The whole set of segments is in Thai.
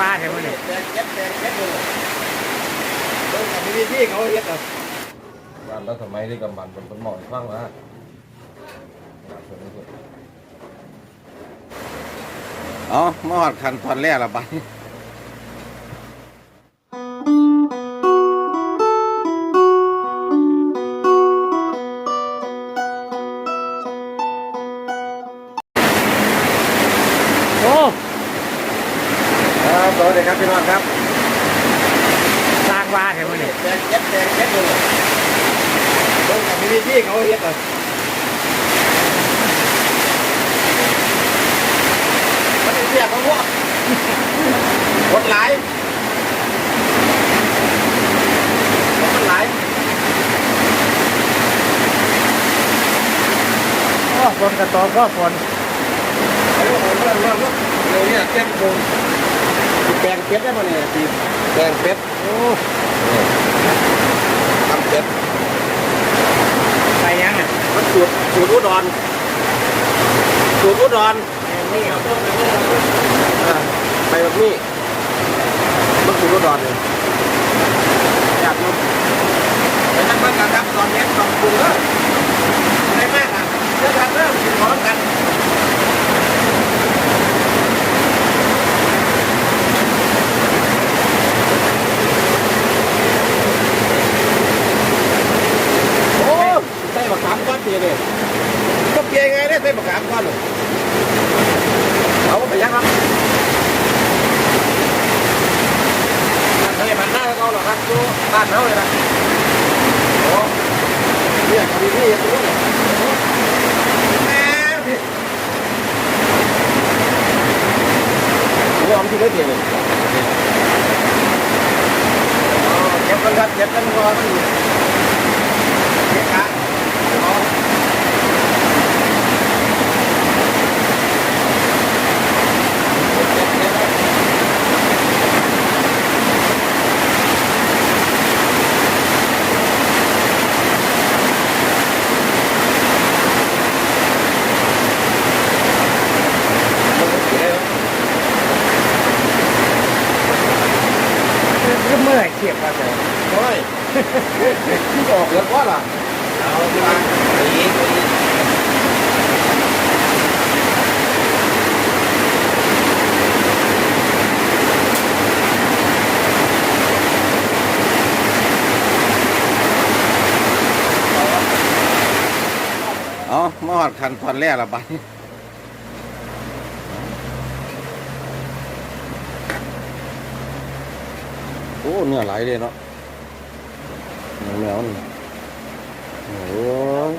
ว่าเห็นไหมเนี่ยแดงเจ็ดแดงเจ็ดเลยเบิ่งกับมีที่เขาเฮ็ดอะบ้านแล้วทำไมที่กำบันเป็นคนหมอฟังว่าอ๋อมาหอดคันตอนแรกละบัน สวัสดีครับพี่น้องครับสร้างว่าเห็นไหมเนี่ยแดงเจ็ดแดงเจ็ดเลยเบิ่งกับมีที่เขาเฮ็ดอะมันเป็นเสียของพวกกดหลายกดหลายโอ้ฝนกระตกก็ฝนไอ้พวกผมเริ่มเริ่มเร็วเนี่ยเจ็ดโม เป็ดได้ป่ะเนี่ยตีแปลงเป็ดโอ้ทำเป็ดไปยังอะมันสูตรสูตรอุดรสูตรอุดรนี่เอาต้มไปอ่าไปแบบนี้มันสูตรอุดรเลยอยากรู้ไปนั่งบ้านกันครับตอนนี้ลองปรุงเด้ออะไรมากอะเรื่องการเริ่มกินของกันโอ้ใส่บักขามก้อนเดียวเลยก็เพียงไงได้ใส่บักขามก้อนเลยเอาไปยังครับทะเลมันหน้าเขาหรอครับดูบ้านเขาเลยนะโอ้เนี่ยดีนี่ยังรู้เลยแม่พี่ ผมเอาที่ได้เดียวเลยอ๋อเก็บกันครับเก็บกันรอมันอยู่เก็บขาอ๋อ ก็เมื่อยเทียบกันเลย โอ้ย ที่ออกแล้วว่าล่ะเอาที่มาอีกอีกอ๋อมาหอดคันตอนแรกละบัดโอ้เนื้อไหลเลยเนาะ เนื้อมันโอ้ย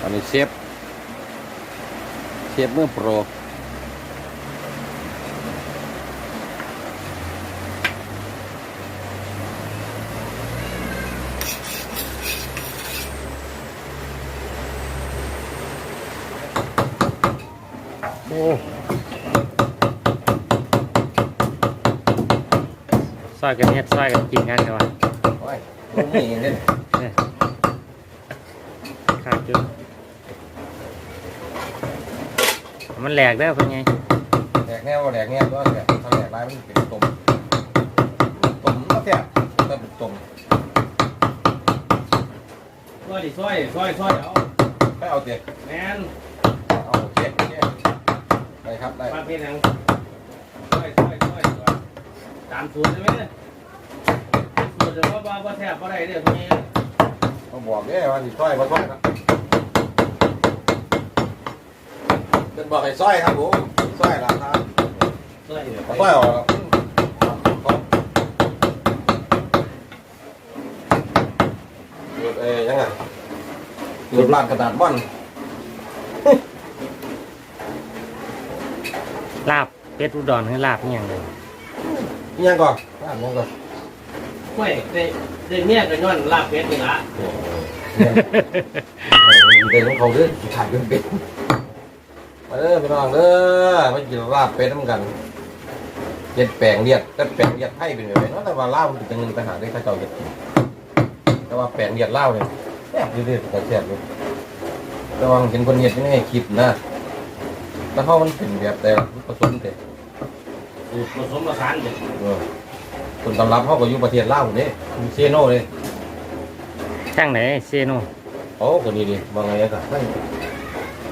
อันนี้เชฟเชฟเมื่อโปรโอ้ อยกันเฮ็ดซอยกันกินกันเลยวะโอ้ยลงนี่เล่นขาดจุดมันแหลกได้อเป็นไงแดกแนวแดกแนวก็แดกทำแดกลายมันเป็นตุ่มตุ่มก็แค่ก็เป็นตุ่มซอยดิซอยซอยซอยเอาไม่เอาเด็กแมนเอาโอเคโอเคได้ครับได้ ปลาเป็นหยังซอยซอยซอยซอย ตามสูตรใช่ไหมเนี่ยสูตรเดี๋ยวว่าว่าว่าแทบว่าได้เดี๋ยวนี้มาบอกเด้ว่าสิซอยมาซอยครับเป็นบอกให้ซอยครับผมซอยละครับซอยเดี๋ยวซอยออกแล้วหยุดเอ้ยยังไงหยุดลานกระดาษบ้อนลาบเป็ดอุดรคือลาบเนี่ยงเลย ยังก่อนลานยังก่อนไม่ได้ได้เนี่ยกันย้อนลาบเป็ดนี่ละเด็กของเขาเด้อขายเป็นเป็ดมาเด้อพี่น้องเด้อมากินลาบเป็ดน้ำกันเย็ดแปลงเลียดแต่แปลงเลียดให้เป็นแบบนี้เนาะแต่ว่าเล่าวมันเป็นเงินไปหาได้ข้าเจ้าเย็ดแต่ว่าแปลงเลียดเล่าวเนี่ยแซ่บอยู่เด้อแต่แซ่บอยู่ระวังเห็นคนเห็ดไม่ให้คิดนะแล้วเขามันเป็นแบบแต่ผสมแต่สูตร ผสมผสานเด็ดเออคนตำรับเขาก็อยู่ประเทศลาวนี่มีเซโน่เลยช่างไหนเซโนโอ้คนนี้ดิว่าไงกันนั่น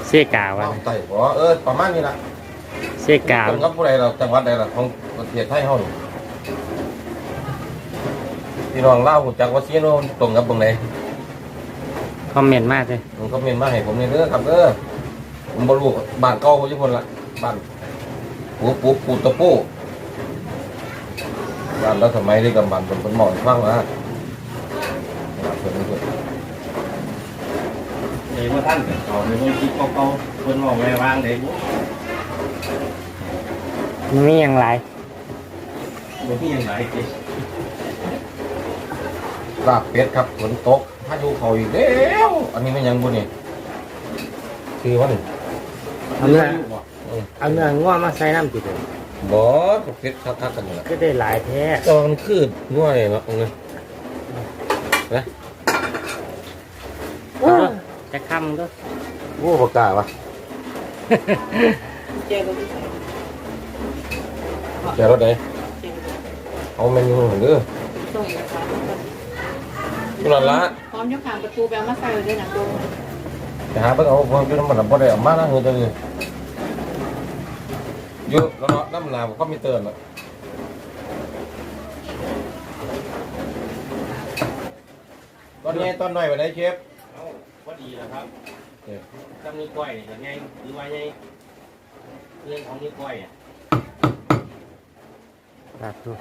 เซกาวะเอาไต่บอกเออประมาณนี้ละเซกาตรงกับผู้ใดเราจังหวัดใดเราของประเทศไทยเขานี่พี่น้องเล่าวรู้จักว่าเซโน่ตรงกับตรงไหนคอมเมนต์มากเลยผมก็เมนมาให้ผมนี่เด้อครับเด้อผมบรรลุบ้านเก่าอยู่คนละบ้าน ปูปูปูตะปูบ้านแล้วสมัยที่กำบันเป็นคนหมอนฟังนะเพิ่นเพิ่นเดี๋ยวว่าท่านก็เขาในเมื่อกี้เก่าๆเพิ่นบอกไว้วางเด็กมันมีอย่างไรบ่มีหยังหลายเด้ลาบเป็ดครับฝนตกพายุเขาอีกแล้วอันนี้มันยังบุนี่คือว่าหนึ่งเอาเนื้อ เอาเนื้อง่วมาใส่น้ำจิตเลยบอสเป็ดคักๆกันนี่แหละก็ได้หลายแท้ตอนมันคืดง่วยเนาะตรงนี้จะคำก็โอ้ปากกาวะเจอกันที่ไหนแกรถไหนเจอกันเอาเมนูหนึ่งเด้อส่งนะคะตุลาละพร้อมยกขางประตูแบลมาใส่เลยด้วยนะตรงจะหาเพิ่งเอาพวกอยู่น้ำมันบ่ได้เอามานะเงินตั วนี้อยู่แล้วเนาะน้ำลาวก็มีเตือนละตอนนี้ตอนหน่อยไปไหนเชฟเอ้าพอดีแล้วครับเดี๋ยวจำนิ้วก้อยนี่ก็ไงหรือว่าไงเรื่องของนิ้วก้อยอะปลาทู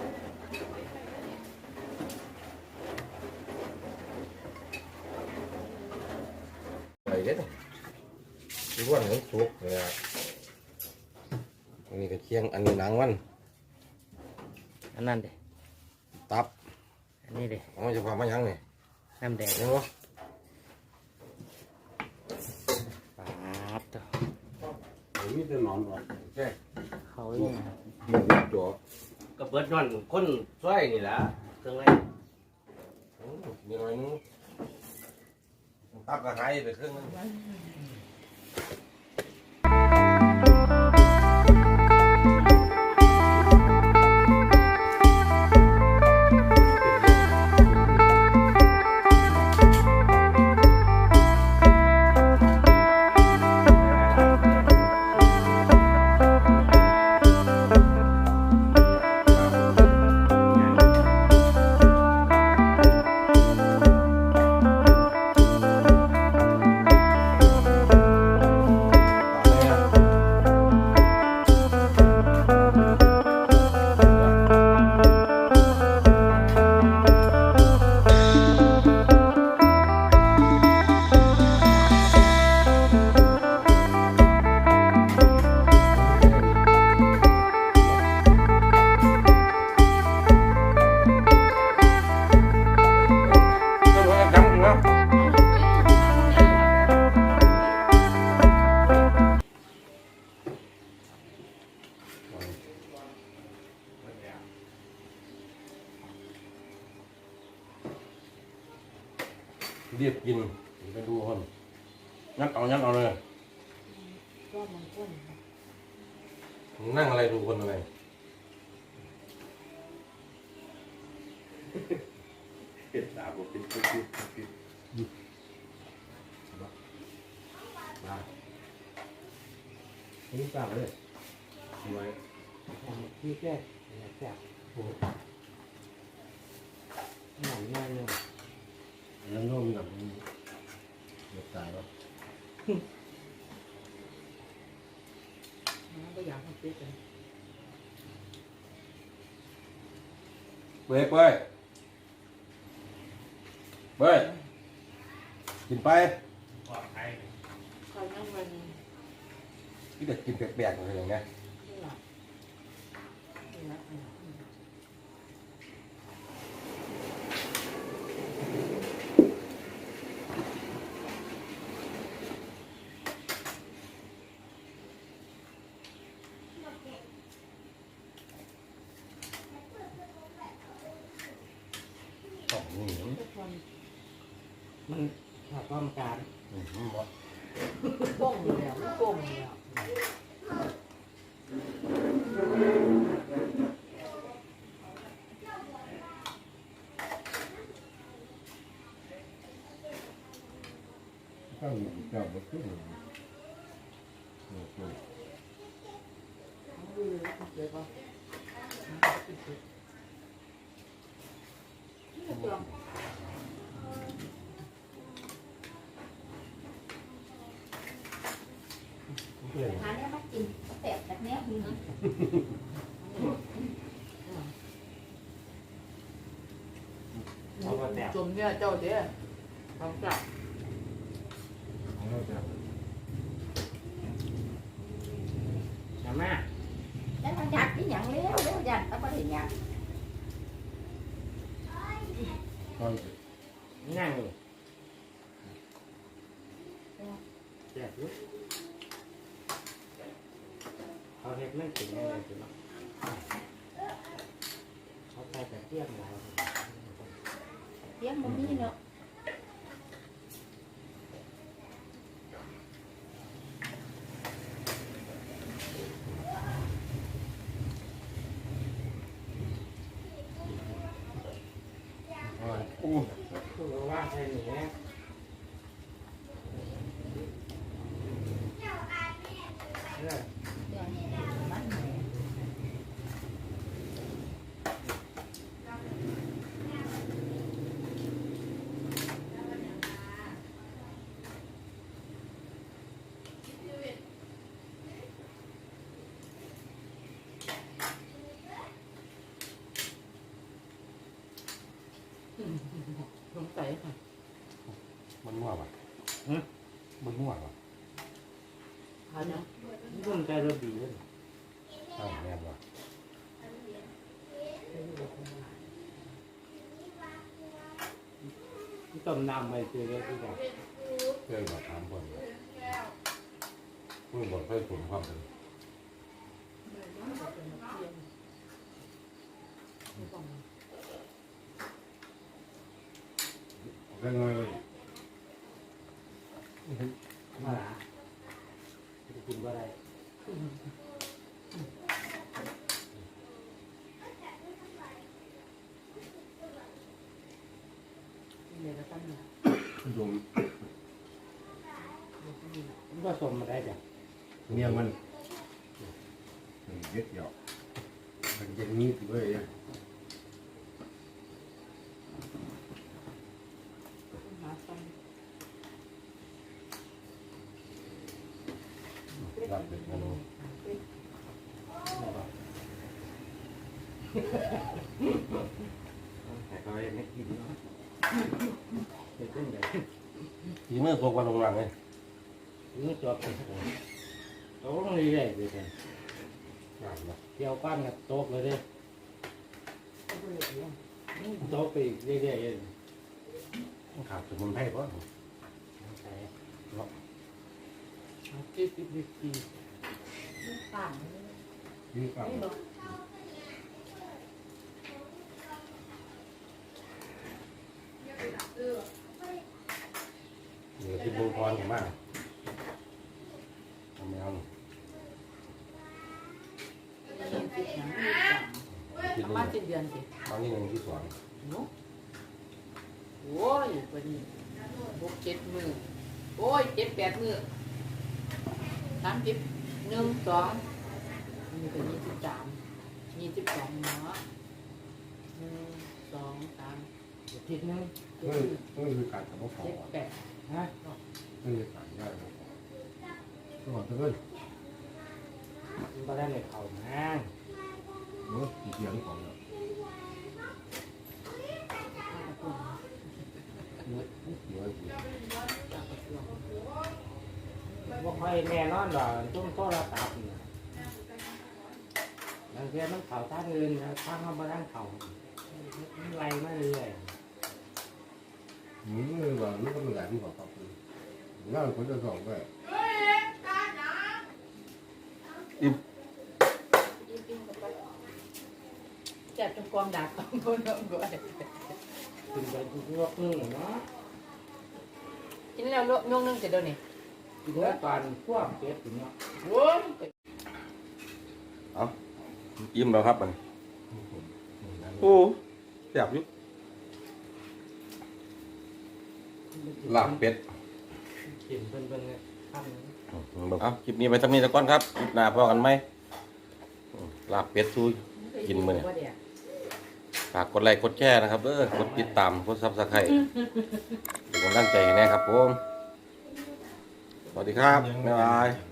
ไปเด้อดูว่าหนังสุกเลย อะอันนี้ก็เคียง อันนี้หนังมัน อันนั้นเด็ตับอันนี้เด็เอามาจะพามายังนี่น้ำแดงยังวะปลาตัวมีแต่นอนก่อนแค่เขาเนี่ยกินจ่อก็เปิดนอนคนซอยนี่แหละเครื่องไรอืมมีหน่อยนึงตับก็หายไปครึ่งนึง เอายัดเอาเลย รอบมันก้นนั่งอะไรดูคนอะไรเฮ็ดตาบ่เป็นปุ๊บปุ๊บปุ๊บนี่กล้าเลยไว้พี่แก่แก่โอ้หนังแน่เลยแล้วโน้มกับเดือดตายแล้ว ก็อยากให้เจ๊กันเว้ยเว้ยเว้ยกินไปปลอดภัย คอยนั่งวันที่เด็กกินแปลกๆอะไรอย่างเงี้ย ที่หลับที่หลับ สองนี่ทุกคนมันถ้าความการอืมบ่ป้งอยู่แล้วป้งอยู่แล้วข้าวเจ้าบ่ขึ้นดูเดี๋ยวก็จ องหาเนี่ยมากินแตกจากเนี้ยมีจมเนี่ยเจ้าเด้อเขาจับนะแม่แล้วมันยัดที่อย่างเลี้ยวเลี้ยวยัดแล้วก็ถึงอย่างนั่งอยู่แซ่บอยู่ เขาเฮ็ดไม่ถึงเลยถึงเนาะเขาไปแต่เที่ยงแล้วเที่ยงมันนี่เนาะ คือว่าใช่หนูเนี่ย เดี๋ยวนี้มันแหม สงสัยค่ะ มันมั่วป่ะมันมั่วป่ะ พานะ รุ่น ใจรถดีเลยใช่แม่นป่ะต้มน้ำไปเจอเลยที่บอกเคยบอกถามคนเมื่อบอกเคยผลความเป็นเรื่องอะไรมาละจะกินว่าไร เนี่ยก็ตั้งดมมันก็สมมาได้จ้ะเมียมันเย็ดหยอกมันจะนี้ด้วยหาตั้งรับเป็นมันแต่เขายังไม่กินเนาะ เด็กขึ้นใหญ่ทีเมื่อพวกวันลงหลังเลยนี่จบเลยโต๊ะนี่เลยเดี๋ยวงานนะเที่ยวปั้นกับโต๊ะเลยเด้ก็เลยเลี้ยงโต๊ะไปอีกเรื่อยๆเองขาดสมุนไพรป่ะใส่ที่สิบสิบปีต่างนี่ก็นี่บ กเหลือที่บุญพรกันมากทำไมเอายี่สิบหนังยี่สิบที่บุญมาสิเดือนสิตอนนี้หนึ่งที่สองโอ้โอ้ยวันนี้หกเจ็ดมือโอ้ยเจ็ดแปดมือสามสิบหนึ่งสองนี่ก็ยี่สิบสามยี่สิบสองเนาะหนึ่งสองสาม ทิศนึงเจ็ดนี่นี่คือการทำข้าวเจ็ดแปดฮะนี่คือการย่อยข้าวก็บอกเพื่อนมันก็ได้ในเขานะเมื่อกี่เดือนของเราห้ากระปุกเมื่อกี่วันกี่ห้ากระปุกว่าค่อยแน่นอนหรอกต้องโทรศัพท์เนี่ยบางทีมันเขาท่านอื่นทางเขาบ้านเขามันไล่มาเรื่อย นี่ว่านี่ก็มันหลายที่บอกครับงานคนจะสองไปจัดจงกองดาบสองคนเอาด้วยถึงจะยกมือเนาะกินแล้วลวกยงนึงจะเดินนี่เนื้อตอนพวกเป็ดถึงเนาะโอ้ยอิ่มแล้วครับมันโอ้แซ่บอยู่ ลาบเป็ดกินเพิ่นเพิ่นเลยทำเอาคลิปนี้ไปสักนี้แล้วก่อนครับคลิปหน้าพอกันไหมลาบเป็ดซูกินมื้อนี้บ่ได้ฝากกดไลค์กดแชร์นะครับเด้อกดติดตามกดซับสไครต์เป็นกำลังใจให้แน่ครับผมสวัสดีครับบ๊ายบาย